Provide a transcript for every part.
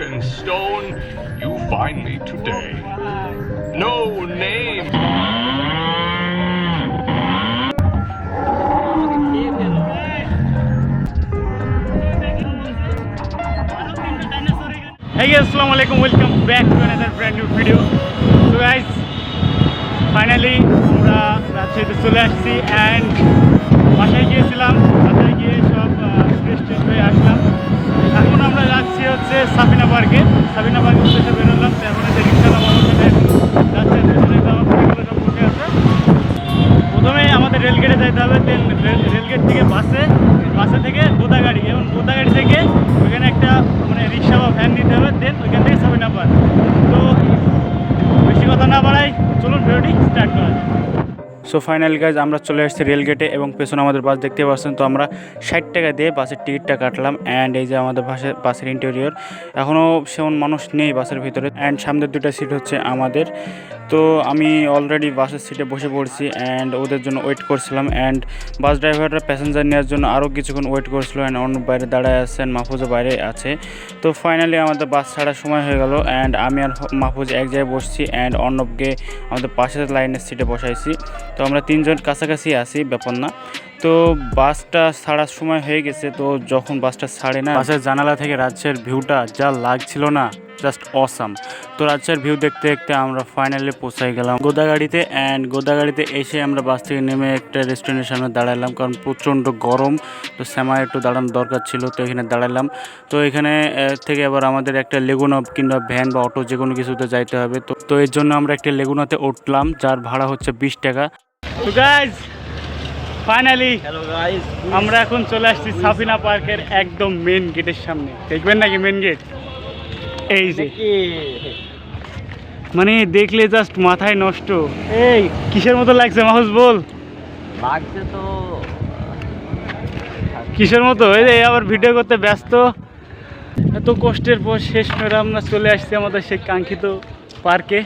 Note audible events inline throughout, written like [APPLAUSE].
in stone, you find me today. No name. Hey guys, assalamu alaikum. Welcome back to another brand new video. So guys, finally আমরা রাজশাহীতে চলে আসছি and বাসায় গিয়েছিলাম বাসায় গিয়ে সব ফ্রেশ ট্রেশ হয়ে আসলাম এখন আমরা যাচ্ছি হচ্ছে সাবিনা পার্কে। সাবিনা পার্কে উদ্দেশ্যে বেরোলাম, তো এখন যে রিক্সাটা মানুষের যাচ্ছে বসে আছে প্রথমে আমাদের রেলগেটে যেতে হবে দেন রেলগেট থেকে বাসে বাসে থেকে গোদাগাড়ি এবং গোদাগাড়ি থেকে ওইখানে একটা মানে রিক্সা বা ভ্যান নিতে হবে দেন ওইখান থেকে সাবিনা পার্ক তো বেশি কথা না বাড়াই চলুন ভিডিওটি স্টার্ট করা যাক সো ফাইনাল গাইজ আমরা চলে আসছি রেলগেটে এবং পেছনে আমাদের বাস দেখতে পাচ্ছেন, তো আমরা ষাট টাকা দিয়ে বাসের টিকিটটা কাটলাম অ্যান্ড এই যে আমাদের বাসের বাসের ইন্টেরিয়র এখনও সেমন মানুষ নেই বাসের ভিতরে অ্যান্ড সামনের দুটো সিট হচ্ছে আমাদের। তো আমি অলরেডি বাসের সিটে বসে পড়ছি অ্যান্ড ওদের জন্য ওয়েট করছিলাম অ্যান্ড বাস ড্রাইভাররা প্যাসেঞ্জার নেওয়ার জন্য আরও কিছুক্ষণ ওয়েট করছিল অ্যান্ড অন্য বাইরে দাঁড়ায় আছেন মাহফুজও বাইরে আছে। তো ফাইনালি আমাদের বাস ছাড়ার সময় হয়ে গেল অ্যান্ড আমি আর মাহফুজ এক জায়গায় বসছি অ্যান্ড অর্ণবকে আমাদের পাশের লাইনের সিটে বসাইছি। তো আমরা তিনজন কাছাকাছি আছি, ব্যাপার না। তো বাসটা ছাড়ার সময় হয়ে গেছে, তো যখন বাসটা ছাড়ে না, বাসের জানালা থেকে রাজ্যের ভিউটা যা লাগছিল না জাস্ট অসাম তো রাজ্যের ভিউ দেখতে দেখতে আমরা ফাইনালি পৌঁছাই গেলাম গোদাগাড়িতে অ্যান্ড গোদাগাড়িতে এসে আমরা বাস থেকে নেমে একটা রেস্টুরেন্টের সামনে দাঁড়ালাম, কারণ প্রচণ্ড গরম, তো শ্যামায় একটু দাঁড়ানোর দরকার ছিল, তো এখানে দাঁড়ালাম। তো এখানে থেকে আবার আমাদের একটা লেগুনা কিংবা ভ্যান বা অটো যে কোনো কিছুতে যাইতে হবে, তো তো এর জন্য আমরা একটা লেগুনাতে উঠলাম, যার ভাড়া হচ্ছে বিশ টাকা। তো গাইজ ফাইনালি আমরা এখন চলে আসছি সাফিনা পার্কের একদম মেন গেটের সামনে। দেখবেন নাকি মেন গেট এই যে। মানে দেখলে জাস্ট মাথায় নষ্ট। এই। কিসের মতো লাগছে মাহুস বল? লাগছে তো। কিসের মতো? এই যে আবার ভিডিও করতে ব্যস্ত। এত কষ্টের পর শেষ মেরে আমরা চলে আসছি আমাদের সেই কাঙ্ক্ষিত পার্কে।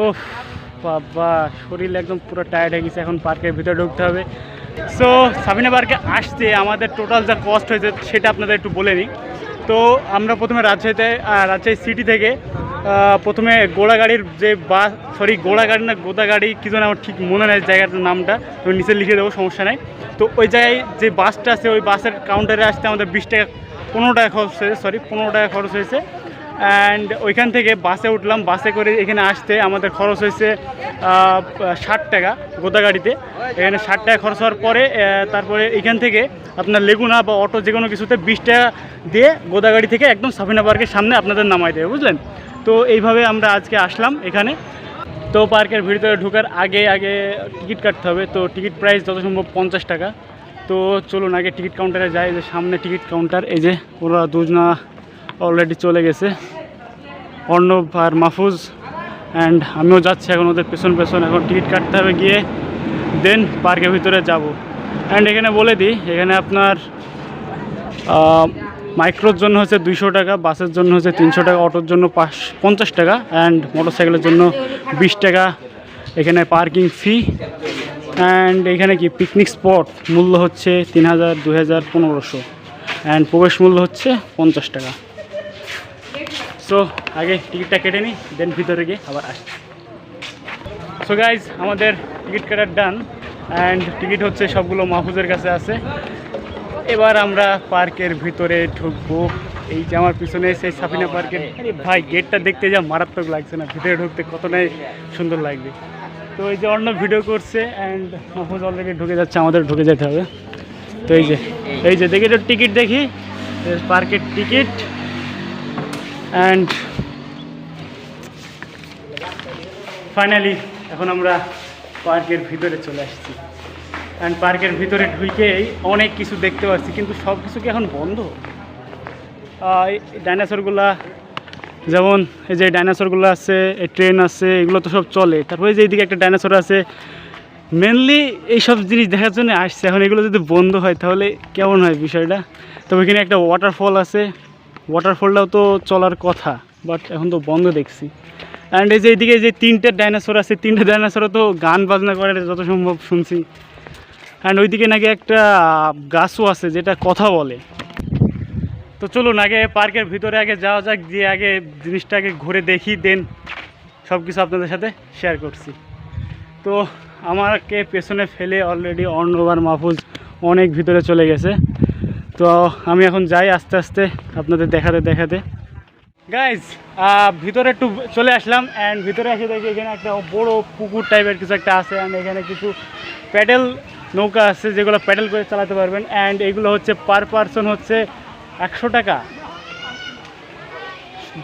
ও বাবা, শরীর একদম পুরো টায়ার্ড হয়ে গেছে, এখন পার্কের ভিতরে ঢুকতে হবে। সো সাবিনা পার্কে আসতে আমাদের টোটাল যা কস্ট হয়েছে সেটা আপনাদের একটু বলে নিই তো আমরা প্রথমে রাজশাহীতে রাজশাহী সিটি থেকে প্রথমে গোড়াগাড়ির যে বাস সরি গোড়াগাড়ি না, গোদাগাড়ি, কী যেন আমার ঠিক মনে নেই জায়গাটার নামটা, আমি নিচে লিখে দেবো, সমস্যা নেই। তো ওই জায়গায় যে বাসটা আছে, ওই বাসের কাউন্টারে আসতে আমাদের বিশ টাকা, পনেরো টাকা খরচ হয়েছে সরি পনেরো টাকা খরচ হয়েছে। অ্যান্ড ওইখান থেকে বাসে উঠলাম। বাসে করে এখানে আসতে আমাদের খরচ হয়েছে ষাট টাকা গোদাগাড়িতে। এখানে ষাট টাকা খরচ হওয়ার পরে তারপরে এখান থেকে আপনার লেগুনা বা অটো যে কোনো কিছুতে বিশ টাকা দিয়ে গোদাগাড়ি থেকে একদম সাফিনা পার্কের সামনে আপনাদের নামাই দেবে, বুঝলেন? তো এইভাবে আমরা আজকে আসলাম এখানে। তো পার্কের ভিতরে ঢোকার আগে আগে টিকিট কাটতে হবে। তো টিকিট প্রাইস যত সম্ভব পঞ্চাশ টাকা। তো চলুন, আগে টিকিট কাউন্টারে যাই। যে সামনে টিকিট কাউন্টার, এই যে ওরা দুজনা অলরেডি চলে গেছে। অর্ণব আর মাহফুজ অ্যান্ড আমিও যাচ্ছি এখন ওদের পেছন পেছন। এখন টিকিট কাটতে হবে গিয়ে দেন পার্কের ভিতরে যাব। অ্যান্ড এখানে বলে দিই, এখানে আপনার মাইক্রোর জন্য হচ্ছে দুইশো টাকা, বাসের জন্য হচ্ছে তিনশো টাকা, অটোর জন্য পাঁচ, পঞ্চাশ টাকা অ্যান্ড মোটরসাইকেলের জন্য বিশ টাকা। এখানে পার্কিং ফি অ্যান্ড এখানে কি পিকনিক স্পট মূল্য হচ্ছে তিন হাজার দু হাজার পনেরোশো। অ্যান্ড প্রবেশ মূল্য হচ্ছে পঞ্চাশ টাকা। সো আগে টিকিটটা কেটে নিই দেন ভিতরে গিয়ে আবার আসছি সো গাইজ আমাদের টিকিট কাটার ডান অ্যান্ড টিকিট হচ্ছে সবগুলো মাহফুজের কাছে আছে। এবার আমরা পার্কের ভিতরে ঢুকবো। এই যে আমার পিছনে সেই সাফিনা পার্কের ভাই গেটটা দেখতে যা মারাত্মক লাগছে না, ভিতরে ঢুকতে কতটাই সুন্দর লাগবে। তো এই যে অন্য ভিডিও করছে অ্যান্ড মাহফুজ অলরেডি ঢুকে যাচ্ছে, আমাদের ঢুকে যেতে হবে। তো এই যে এই যে, দেখি টিকিট দেখি পার্কের টিকিট। অ্যান্ড ফাইনালি এখন আমরা পার্কের ভিতরে চলে আসছি। অ্যান্ড পার্কের ভিতরে ঢুকেই অনেক কিছু দেখতে পাচ্ছি, কিন্তু সব কিছু কি এখন বন্ধ? ডাইনোসরগুলা, যেমন এই যে ডাইনোসরগুলো আছে, এই ট্রেন আছে, এগুলো তো সব চলে। তারপরে যে এইদিকে একটা ডাইনোসর আছে মেনলি এইসব জিনিস দেখার জন্য আসছে। এখন এগুলো যদি বন্ধ হয়, তাহলে কেমন হয় বিষয়টা? তবে এখানে একটা ওয়াটারফল আছে। ওয়াটারফলটাও তো চলার কথা বাট এখন তো বন্ধ দেখছি। অ্যান্ড এই যে এইদিকে যে তিনটে ডাইনোসর আছে, তিনটে ডাইনোসরও তো গান বাজনা করে যত সম্ভব শুনছি। অ্যান্ড ওইদিকে নাকি একটা গাছও আছে, যেটা কথা বলে। তো চলুন, আগে পার্কের ভিতরে আগে যাওয়া যাক দিয়ে আগে জিনিসটাকে ঘুরে দেখি দেন সব কিছু আপনাদের সাথে শেয়ার করছি। তো আমাকে পেছনে ফেলে অলরেডি অর্ণবার মাহফুজ অনেক ভিতরে চলে গেছে। তো আমি এখন যাই আস্তে আস্তে আপনাদের দেখাতে দেখাতে। গাইজ ভিতরে একটু চলে আসলাম অ্যান্ড ভিতরে এসে দেখি এখানে একটা বড় পুকুর টাইপের কিছু একটা আছে অ্যান্ড এখানে কিছু প্যাডেল নৌকা আছে যেগুলো প্যাডেল করে চালাতে পারবেন অ্যান্ড এগুলো হচ্ছে পার পারসন হচ্ছে একশো টাকা।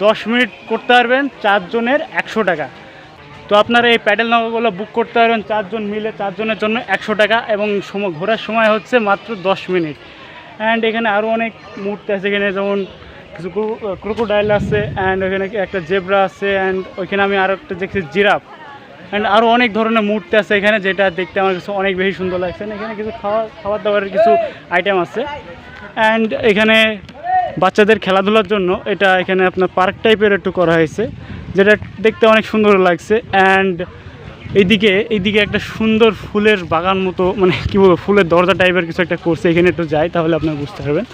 দশ মিনিট করতে পারবেন চারজনের একশো টাকা। তো আপনারা এই প্যাডেল নৌকাগুলো বুক করতে পারবেন চারজন মিলে, চারজনের জন্য একশো টাকা এবং ঘোরার সময় হচ্ছে মাত্র দশ মিনিট। অ্যান্ড এখানে আরও অনেক মূর্তি আছে, এখানে যেমন কিছু ক্রোকোডাইল আছে অ্যান্ড ওখানে একটা জেব্রা আছে অ্যান্ড ওইখানে আমি আরও একটা দেখছি জিরাফ অ্যান্ড আরও অনেক ধরনের মূর্তি আছে এখানে যেটা দেখতে আমার কাছে অনেক বেশি সুন্দর লাগছে। এখানে কিছু খাওয়া খাবার দাবারের কিছু আইটেম আছে। অ্যান্ড এখানে বাচ্চাদের খেলাধুলার জন্য এটা এখানে আপনার পার্ক টাইপের একটু করা হয়েছে, যেটা দেখতে অনেক সুন্দর লাগছে। অ্যান্ড এইদিকে এইদিকে একটা সুন্দর ফুলের বাগান মতো মানে কী বলব, ফুলের দরজা টাইপের কিছু একটা করছে। এখানে একটু যাই, তাহলে আপনারা বুঝতে পারবেন।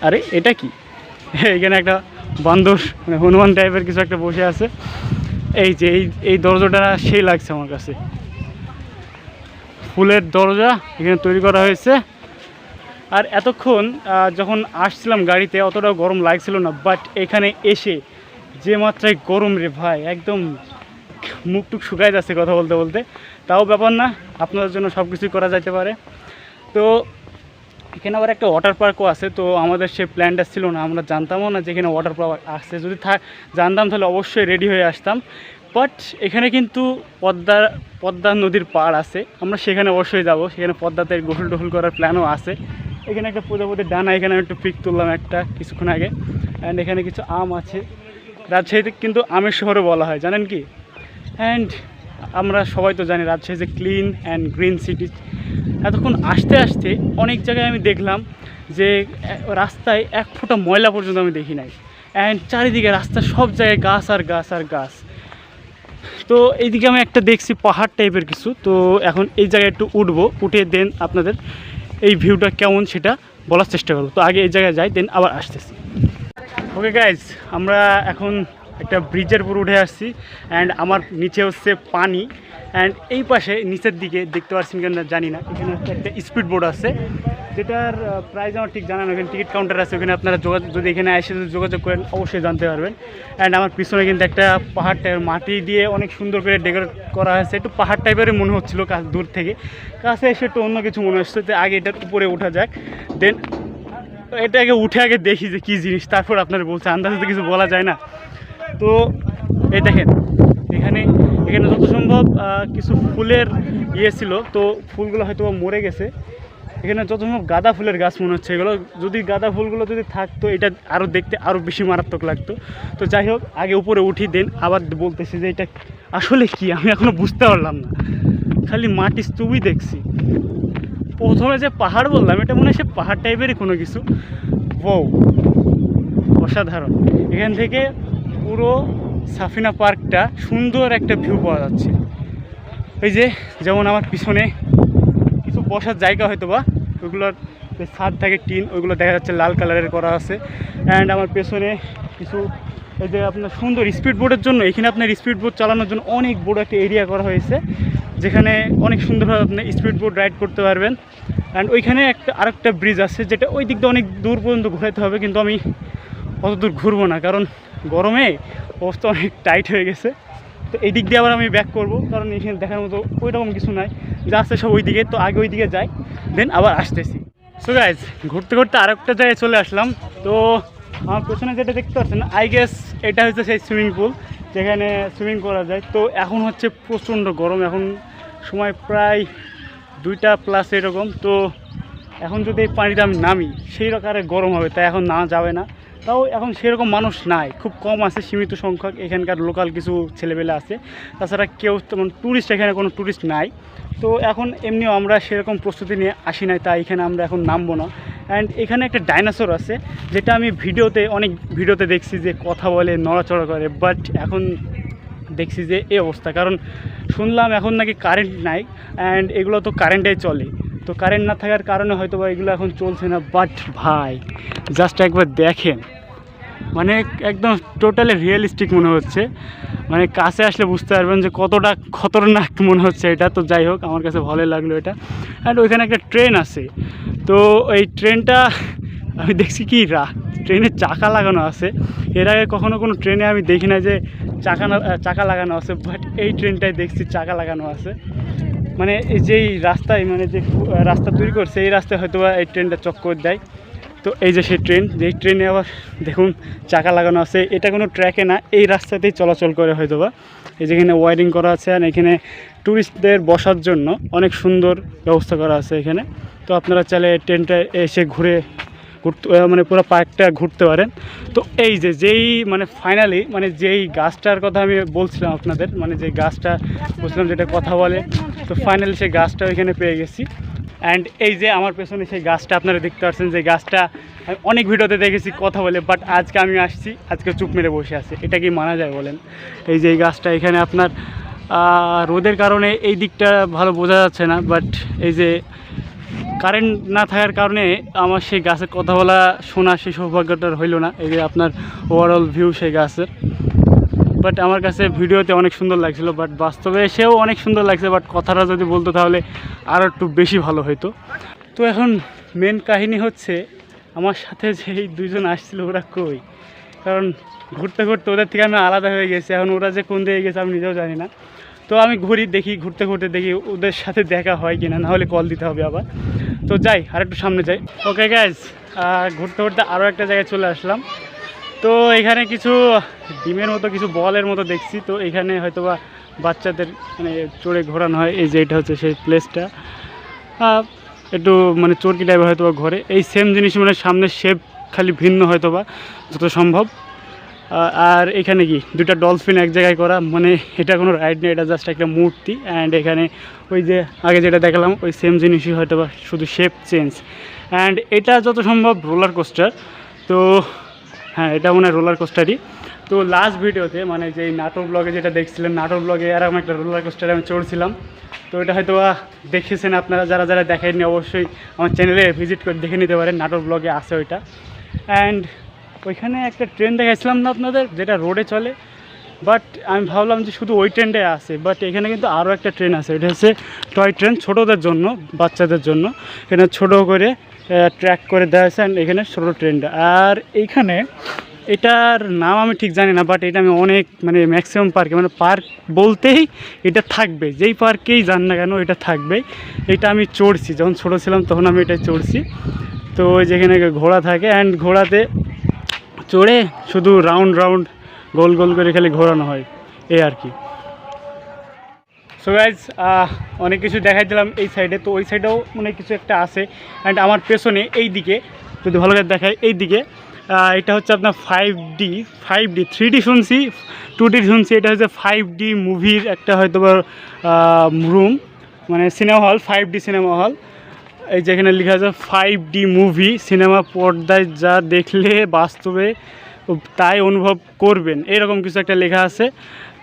আরে, এটা কি? [LAUGHS] এখানে একটা বান্দর মানে হনুমান টাইপের কিছু একটা বসে আছে। এই যে, এই এই দরজাটা সেই লাগছে আমার কাছে। ফুলের দরজা এখানে তৈরি করা হয়েছে। আর এতক্ষণ যখন আসছিলাম গাড়িতে, অতটাও গরম লাগছিল না বাট এখানে এসে যে মাত্রায় গরম রে ভাই, একদম মুখ টুক শুকায় যাচ্ছে কথা বলতে বলতে। তাও ব্যাপার না, আপনাদের জন্য সব কিছুই করা যেতে পারে। তো, এখানে আবার একটা ওয়াটার পার্কও আছে, তো আমাদের সে প্ল্যানটা ছিল না, আমরা জানতামও না যে এখানে ওয়াটার পার্ক আসছে। যদি থাক জানতাম তাহলে অবশ্যই রেডি হয়ে আসতাম। বাট এখানে কিন্তু পদ্মা পদ্মা নদীর পাড় আছে, আমরা সেখানে অবশ্যই যাব। সেখানে পদ্মাতে গোসল টোসল করার প্ল্যানও আছে। এখানে একটা প্রজাপতির ডানা, এখানে আমি একটু পিক তুললাম একটা কিছুক্ষণ আগে। অ্যান্ড এখানে কিছু আম আছে। রাজশাহীতে কিন্তু আমের শহরে বলা হয়, জানেন কি? অ্যান্ড আমরা সবাই তো জানি রাজশাহী যে ক্লিন অ্যান্ড গ্রিন সিটি এতক্ষণ আসতে আসতে অনেক জায়গায় আমি দেখলাম যে রাস্তায় এক ফোঁটা ময়লা পর্যন্ত আমি দেখি নাই। অ্যান্ড চারিদিকে রাস্তা, সব জায়গায় গাছ আর গাছ আর গাছ। তো এইদিকে আমি একটা দেখছি পাহাড় টাইপের কিছু। তো এখন এই জায়গায় একটু উঠবো, উঠে দেন আপনাদের এই ভিউটা কেমন সেটা বলার চেষ্টা করব। তো আগে এই জায়গায় যাই দেন আবার আসতেছি। ওকে গাইজ আমরা এখন একটা ব্রিজের উপর উঠে আসছি অ্যান্ড আমার নিচে হচ্ছে পানি অ্যান্ড এই পাশে নিচের দিকে দেখতে পাচ্ছেন কেন জানি না, এখানে হচ্ছে একটা স্পিড বোর্ড আছে, যেটার প্রাইস আমার ঠিক জানা নেই ওখানে টিকিট কাউন্টার আছে, ওখানে আপনারা যোগাযোগ যদি এখানে এসে যদি যোগাযোগ করেন, অবশ্যই জানতে পারবেন অ্যান্ড আমার পিছনে কিন্তু একটা পাহাড় টাইপের মাটি দিয়ে অনেক সুন্দর করে ডেকোরেট করা হয়েছে, একটু পাহাড় টাইপেরই মনে হচ্ছিল কাছ দূর থেকে, কাছে এসে একটু অন্য কিছু মনে হচ্ছে যে আগে এটার উপরে ওঠা যাক দেন এটা আগে উঠে আগে দেখি যে কী জিনিস, তারপর আপনারা বলছে আন্দাজে তো কিছু বলা যায় না। তো এই দেখেন, এখানে এখানে যত সম্ভব কিছু ফুলের ইয়ে ছিল, তো ফুলগুলো হয়তো মরে গেছে। এখানে যত সম্ভব গাঁদা ফুলের গাছ মনে হচ্ছে, এগুলো যদি গাঁদা ফুলগুলো যদি থাকতো, এটা আরও দেখতে আরও বেশি মারাত্মক লাগতো। তো যাই হোক, আগে উপরে উঠি, দেন আবার বলতেছি যে এটা আসলে কি, আমি এখনও বুঝতে পারলাম না। খালি মাটি স্তূপই দেখছি। প্রথমে যে পাহাড় বললাম, এটা মনে হয় সে পাহাড় টাইপেরই কোনো কিছু। বউ অসাধারণ। এখান থেকে পুরো সাফিনা পার্কটা সুন্দর একটা ভিউ পাওয়া যাচ্ছে। এই যে, যেমন আমার পিছনে কিছু বসার জায়গা হয়তো বা ওইগুলোর ছাদ থাকে টিন, ওইগুলো দেখা যাচ্ছে লাল কালারের করা আছে। অ্যান্ড আমার পেছনে কিছু, এই যে আপনার সুন্দর স্পিড বোটের জন্য, এখানে আপনার স্পিড বোট চালানোর জন্য অনেক বড় একটা এরিয়া করা হয়েছে, যেখানে অনেক সুন্দরভাবে আপনি স্পিড বোট রাইড করতে পারবেন। অ্যান্ড ওইখানে একটা, আরেকটা ব্রিজ আছে, যেটা ওই দিক দিয়ে অনেক দূর পর্যন্ত ঘোরাতে হবে, কিন্তু আমি অত দূর ঘুরবো না, কারণ গরমে অবস্থা অনেক টাইট হয়ে গেছে। তো এই দিক দিয়ে আবার আমি ব্যাক করব, কারণ এখানে দেখার মতো ওই রকম কিছু নাই। যা আছে সব ওই দিকে তো আগে ওই দিকে যাই দেন আবার আসতেছি। সো গাইজ ঘুরতে ঘুরতে আরেকটা জায়গায় চলে আসলাম। তো আমার পেছনে যেটা দেখতে পাচ্ছেন আই গেস এটা হচ্ছে সেই সুইমিং পুল যেখানে সুইমিং করা যায়। তো এখন হচ্ছে প্রচণ্ড গরম, এখন সময় প্রায় দুইটা প্লাস এরকম। তো এখন যদি এই পানিতে আমি নামি, সেই রকমের গরম হবে, তাই এখন না যাবে না। তাও এখন সেরকম মানুষ নাই। খুব কম আছে সীমিত সংখ্যক, এখানকার লোকাল কিছু ছেলেবেলে আছে। তাছাড়া কেউ তেমন ট্যুরিস্ট এখানে কোনো ট্যুরিস্ট নাই। তো এখন এমনিও আমরা সেরকম প্রস্তুতি নিয়ে আসি নাই, তাই এখানে আমরা এখন নামবো না। অ্যান্ড এখানে একটা ডাইনোসর আছে, যেটা আমি ভিডিওতে, অনেক ভিডিওতে দেখছি যে কথা বলে, নড়াচড়া করে বাট এখন দেখছি যে এই অবস্থা। কারণ শুনলাম এখন নাকি কারেন্ট নাই অ্যান্ড এগুলো তো কারেন্টেই চলে। তো কারেন্ট না থাকার কারণে হয়তো বা এগুলো এখন চলছে না বাট ভাই জাস্ট একবার দেখেন। মানে একদম টোটালি রিয়েলিস্টিক মনে হচ্ছে। মানে কাছে আসলে বুঝতে পারবেন যে কতটা খতরনাক মনে হচ্ছে এটা। তো যাই হোক, আমার কাছে ভালোই লাগল এটা। অ্যান্ড ওইখানে একটা ট্রেন আছে। তো এই ট্রেনটা আমি দেখছি কি রা ট্রেনের চাকা লাগানো আছে। এর আগে কখনো কোনো ট্রেনে আমি দেখি না যে চাকা চাকা লাগানো আছে বাট এই ট্রেনটায় দেখছি চাকা লাগানো আছে। মানে যেই রাস্তায় মানে যে রাস্তা তৈরি করছে, এই রাস্তায় হয়তো এই ট্রেনটা চক্কর দেয়। তো এই যে সেই ট্রেন, যেই ট্রেনে আবার দেখুন চাকা লাগানো আছে, এটা কোনো ট্র্যাকে না, এই রাস্তাতেই চলাচল করে হয়তো বা এই যেখানে ওয়ারিং করা আছে আর এখানে ট্যুরিস্টদের বসার জন্য অনেক সুন্দর ব্যবস্থা করা আছে এখানে। তো আপনারা চাইলে ট্রেনটা এসে ঘুরে ঘুরতে মানে পুরো পার্কটা ঘুরতে পারেন। তো এই যে যেই মানে ফাইনালি মানে যেই গাছটার কথা আমি বলছিলাম আপনাদের মানে যে গাছটা বলছিলাম যেটা কথা বলে, তো ফাইনালি সেই গাছটা ওইখানে পেয়ে গেছি। অ্যান্ড এই যে আমার পেছনে সেই গাছটা, আপনারা দেখতে পাচ্ছেন যে গাছটা আমি অনেক ভিডিওতে দেখেছি কথা বলে বাট আজকে আমি আসছি, আজকে চুপ মেরে বসে আছে। এটা কি মানা যায় বলেন? এই যে এই গাছটা এখানে আপনার রোদের কারণে এই দিকটা ভালো বোঝা যাচ্ছে না বাট এই যে কারেন্ট না থাকার কারণে আমার সেই গাছের কথা বলা, শোনা সেই সৌভাগ্যটা হইল না। এই যে আপনার ওভারঅল ভিউ সেই গাছের। বাট আমার কাছে ভিডিওতে অনেক সুন্দর লাগছিল, বাট বাস্তবে এসেও অনেক সুন্দর লাগছে, বাট কথাটা যদি বলতো তাহলে আরও একটু বেশি ভালো হতো তো এখন মেন কাহিনী হচ্ছে, আমার সাথে যেই দুজন আসছিল ওরা কই? কারণ ঘুরতে ঘুরতে ওদের থেকে আমি আলাদা হয়ে গেছি, এখন ওরা যে কোন দিকে গেছে আমি নিজেও জানি না। তো আমি ঘুরি, দেখি, ঘুরতে ঘুরতে দেখি ওদের সাথে দেখা হয় কিনা, না হলে কল দিতে হবে আবার। তো যাই আর একটু সামনে যাই। ওকে গ্যাস ঘুরতে ঘুরতে আরও একটা জায়গায় চলে আসলাম। তো এখানে কিছু ডিমের মতো, কিছু বলের মতো দেখছি। তো এখানে হয়তো বা বাচ্চাদের মানে চড়ে ঘোরানো হয়। এই যে এটা হচ্ছে সেই প্লেসটা একটু মানে চরকি টাইপের হয়তো বা ঘরে। এই সেম জিনিস মানে সামনের শেপ খালি ভিন্ন হয়তো বা যত সম্ভব। আর এখানে কি? দুটা ডলফিন এক জায়গায় করা। মানে এটা কোনো রাইড নেই, এটা জাস্ট একটা মূর্তি। অ্যান্ড এখানে ওই যে আগে যেটা দেখালাম, ওই সেম জিনিসই হয়তো বা শুধু শেপ চেঞ্জ অ্যান্ড এটা যত সম্ভব রোলার কোস্টার তো হ্যাঁ এটা মনে হয় রোলার কোস্টারই তো লাস্ট ভিডিওতে মানে যে নাটক ব্লগে যেটা দেখছিলেন নাটক ব্লগে এরকম একটা রোলার কোস্টারে আমি চড়ছিলাম। তো এটা হয়তো দেখেছেন আপনারা, যারা যারা দেখেননি, অবশ্যই আমার চ্যানেলে ভিজিট করে দেখে নিতে পারেন, নাটক ব্লগে আছে ওইটা। অ্যান্ড ওইখানে একটা ট্রেন দেখাইছিলাম না আপনাদের, যেটা রোডে চলে। বাট আমি ভাবলাম যে শুধু ওই ট্রেনটাই আছে বাট এখানে কিন্তু আরও একটা ট্রেন আছে। এটা হচ্ছে টয় ট্রেন ছোটোদের জন্য, বাচ্চাদের জন্য। এখানে ছোটো করে ট্র্যাক করে and এখানে ছোটো ট্রেনটা আর এইখানে এটার নাম আমি ঠিক জানি না বাট এটা আমি অনেক মানে ম্যাক্সিমাম পার্কে মানে পার্ক বলতেই এটা থাকবে। যেই পার্কেই যান না কেন, এটা থাকবেই। এটা আমি চড়ছি, যখন ছোটো ছিলাম তখন আমি এটা চড়ছি। তো যেখানে ঘোড়া থাকে অ্যান্ড ঘোড়াতে চড়ে শুধু রাউন্ড রাউন্ড গোল গোল করে খালি ঘোরানো হয়। এই আর কি। সো গাইজ অনেক কিছু দেখাই দিলাম এই সাইডে তো ওই সাইডেও মানে কিছু একটা আছে। অ্যান্ড আমার পেছনে এই দিকে যদি ভালো করে দেখায় এই দিকে এটা হচ্ছে আপনার five D five D three D শুনছি টু ডি শুনছি। এটা হচ্ছে ফাইভ ডি মুভির একটা হয়তো রুম মানে cinema hall five D cinema hall এই যেখানে লেখা আছে ফাইভ ডি মুভি সিনেমা পর্দায় যা দেখলে বাস্তবে তাই অনুভব করবেন। এরকম কিছু একটা লেখা আছে।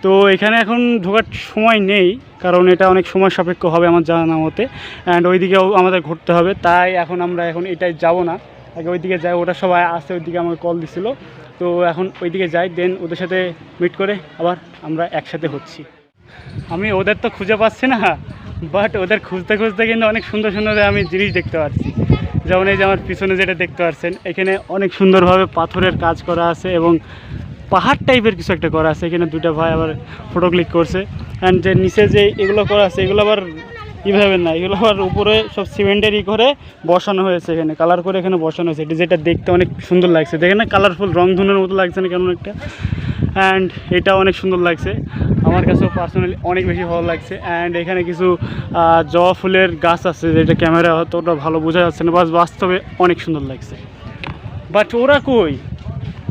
তো এখানে এখন ঢোকার সময় নেই, কারণ এটা অনেক সময় সাপেক্ষ হবে আমার জানা মতে। অ্যান্ড ওইদিকেও আমাদের ঘুরতে হবে, তাই এখন আমরা এখন এটাই যাব না। আগে ওইদিকে যাই, ওটা সবাই আসে ওইদিকে আমাকে কল দিছিল। তো এখন ওইদিকে যাই দেন ওদের সাথে মিট করে আবার আমরা একসাথে হচ্ছি। আমি ওদের তো খুঁজে পাচ্ছি না বাট ওদের খুঁজতে খুঁজতে কিন্তু অনেক সুন্দর সুন্দর আমি জিনিস দেখতে পাচ্ছি। যেমন এই যে আমার পিছনে যেটা দেখতে পাচ্ছেন, এখানে অনেক সুন্দরভাবে পাথরের কাজ করা আছে এবং পাহাড় টাইপের কিছু একটা করা আছে, এখানে দুটো ভাই আবার ফটো ক্লিক করছে। অ্যান্ড যে নিচে যে এগুলো করা আছে, এগুলো আবার কীভাবে না, এগুলো আবার উপরে সব সিমেন্টেরই করে বসানো হয়েছে এখানে কালার করে এখানে বসানো হয়েছে। এটা যেটা দেখতে অনেক সুন্দর লাগছে। দেখে না কালারফুল রং ধুনের মতো লাগছে না কেমন একটা। অ্যান্ড এটা অনেক সুন্দর লাগছে। আমার কাছেও পার্সোনালি অনেক বেশি ভালো লাগছে। অ্যান্ড এখানে কিছু জবা ফুলের গাছ আছে, যেটা ক্যামেরা অতটা ভালো বোঝা যাচ্ছে না, বাস বাস্তবে অনেক সুন্দর লাগছে। বাট ওরা কই?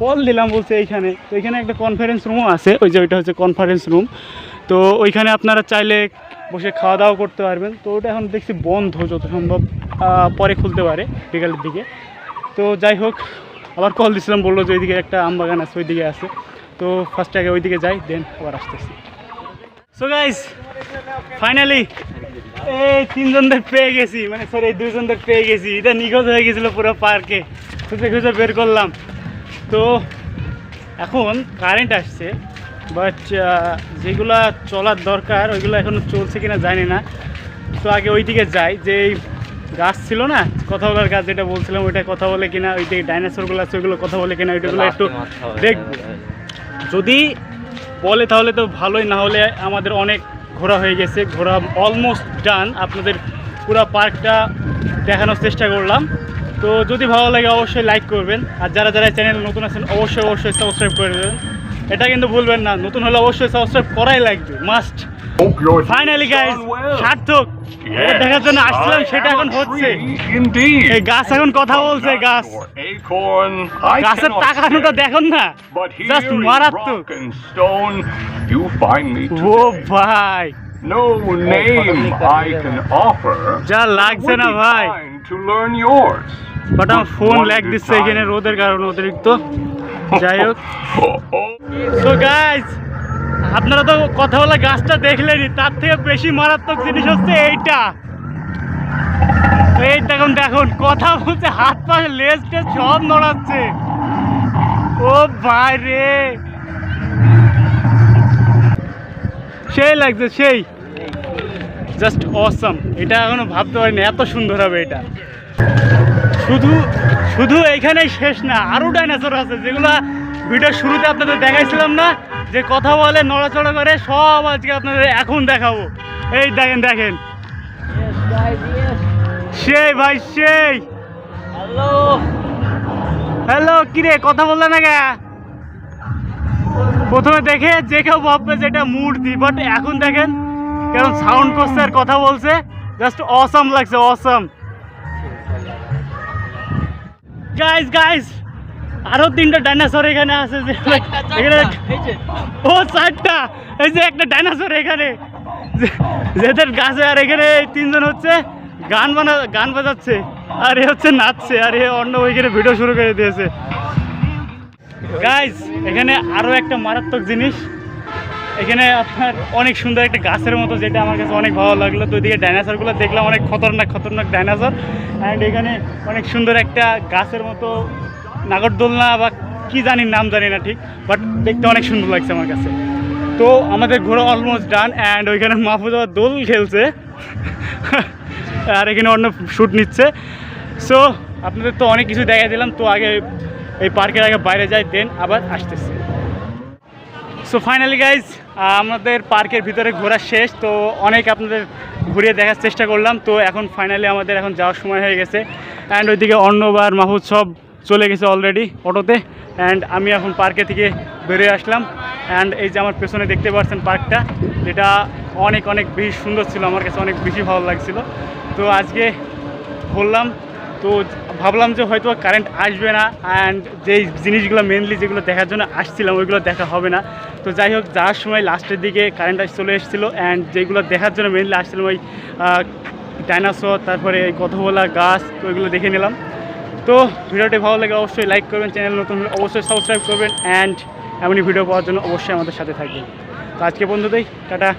কল দিলাম বলছে এইখানে। তো এখানে একটা কনফারেন্স রুমও আছে, ওই যে ওইটা হচ্ছে কনফারেন্স রুম তো ওইখানে আপনারা চাইলে বসে খাওয়া দাওয়া করতে পারবেন। তো ওটা এখন দেখছি বন্ধ যত সম্ভব পরে খুলতে পারে বিকালের দিকে। তো যাই হোক, আবার কল দিছিলাম, বলল যে ওইদিকে একটা আম বাগান আছে, ওইদিকে আছে। তো ফার্স্ট আগে ওইদিকে যাই দেন আবার আসতেছি। সো গাইস ফাইনালি এই তিনজনদের পেয়ে গেছি। মানে সরি এই দুইজনদের পেয়ে গেছি। এটা নিখোঁজ হয়ে গেছিল পুরো পার্কে খুঁজে খুঁজে বের করলাম। তো এখন কারেন্ট আসছে বাট যেগুলা চলার দরকার ওইগুলো এখনও চলছে কিনা জানি না। তো আগে ওই দিকে যাই যে এই গাছ ছিল না কথা বলার গাছ যেটা বলছিলাম ওইটা কথা বলে কিনা ওই দিকে ডাইনোসরগুলো আছে ওইগুলো কথা বলে কিনা ওইটাগুলো একটু দেখব যদি বলে তাহলে তো ভালোই না হলে আমাদের অনেক ঘোরা হয়ে গেছে ঘোরা অলমোস্ট ডান আপনাদের পুরো পার্কটা দেখানোর চেষ্টা করলাম। তো যদি ভালো লাগে অবশ্যই লাইক করবেন। আর যারা যারা চ্যানেল নতুন আছেন অবশ্যই অবশ্যই সাবস্ক্রাইব করে দেবেন। এটা কিন্তু ভুলবেন না নতুন হলে অবশ্যই সাবস্ক্রাইব করাই লাগবে মাস্ট ফাইনালি গাইস সার্থক। দেখার জন্য আসছিলাম সেটা এখন হচ্ছে। এই গাছ এখন কথা বলছে গাছ। গাছের তাকানোটা দেখুন না। জাস্ট মারাত্মক। ও ভাই। No name I can offer. যা লাগছে না ভাই। To learn yours. বাট আমার ফোন ল্যাগ দিচ্ছে এখানে রোদের কারণে অতিরিক্ত। যাই হোক. সো গাইজ আপনারা তো কথা বলা গাছটা দেখলেনই তার থেকে বেশি মারাত্মক জিনিস হচ্ছে এইটা। এই দেখুন দেখুন কথা বলছে হাত পা লেজ টেজ সব নড়াচ্ছে। ও ভাই রে। সেই লাগছে সেই। Just awesome. এটা এখনও ভাবতে পারিনি এত সুন্দর হবে এটা। শুধু শুধু এইখানেই শেষ না আরও ডাইনোসর আছে যেগুলো ভিডিওর শুরুতে আপনাদের দেখাইছিলাম না যে কথা বলে নড়াচড়া করে সব আজকে আপনাদের এখন দেখাবো। এই দেখেন দেখেন। সেই ভাই সেই। হ্যালো। হ্যালো কিরে কথা বললে না কে? প্রথমে দেখে যে কেউ ভাববে যে এটা মূর্তি বাট এখন দেখেন কেমন সাউন্ড করছে আর কথা বলছে? জাস্ট অসাম লাগছে অসাম গাইস গাইস আরও তিনটা ডাইনোসর এখানে আছে এখানে ও চারটা। এই যে একটা ডাইনোসর এখানে। যেদের গাছে আর এখানে তিনজন হচ্ছে গান বানা গান বাজাচ্ছে। আর এ হচ্ছে নাচছে আর এ অন্য ওইখানে ভিডিও শুরু করে দিয়েছে। গাইজ এখানে আরও একটা মারাত্মক জিনিস। এখানে আপনার অনেক সুন্দর একটা গাছের মতো, যেটা আমার কাছে অনেক ভালো লাগল। তো ওইদিকে ডাইনোসরগুলো দেখলাম, অনেক খতরনাক খতরনাক ডাইনোসর অ্যান্ড এখানে অনেক সুন্দর একটা গাছের মতো নাগরদোলনা বা কি জানি নাম জানি না ঠিক বাট দেখতে অনেক সুন্দর লাগছে আমার কাছে। তো আমাদের ঘোরা অলমোস্ট ডান অ্যান্ড ওইখানে মাহফুজ দোল খেলছে। আর এখানে অন্য শ্যুট নিচ্ছে। সো আপনাদের তো অনেক কিছু দেখা দিলাম, তো আগে এই পার্কের আগে বাইরে যাই দেন আবার আসতেছে। সো ফাইনালি গাইজ আমাদের পার্কের ভিতরে ঘোরা শেষ, তো অনেক আপনাদের ঘুরিয়ে দেখার চেষ্টা করলাম। তো এখন ফাইনালি আমাদের এখন যাওয়ার সময় হয়ে গেছে। অ্যান্ড ওইদিকে অন্নবার মাহুদ সব চলে গেছে অলরেডি অটোতে। অ্যান্ড আমি এখন পার্কে থেকে বেরিয়ে আসলাম। অ্যান্ড এই যে আমার পেছনে দেখতে পাচ্ছেন পার্কটা যেটা অনেক অনেক বেশি সুন্দর ছিল। আমার কাছে অনেক বেশি ভালো লাগছিল। তো আজকে বললাম তো ভাবলাম যে হয়তো কারেন্ট আসবে না অ্যান্ড যেই জিনিসগুলো মেনলি যেগুলো দেখার জন্য আসছিলাম, ওইগুলো দেখা হবে না। তো যাই হোক, যাওয়ার সময় লাস্টের দিকে কারেন্ট চলে এসেছিল অ্যান্ড যেগুলো দেখার জন্য মেনলি আসছিলাম ওই ডাইনাসর তারপরে এই কথা বলা গাছ, তো ওইগুলো দেখে নিলাম। তো ভিডিওটি ভালো লাগে অবশ্যই লাইক করবেন চ্যানেল নতুন হলে অবশ্যই সাবস্ক্রাইব করবেন অ্যান্ড এমনই ভিডিও পাওয়ার জন্য অবশ্যই আমাদের সাথে থাকবেন। তো আজকে বন্ধুদের, টাটা.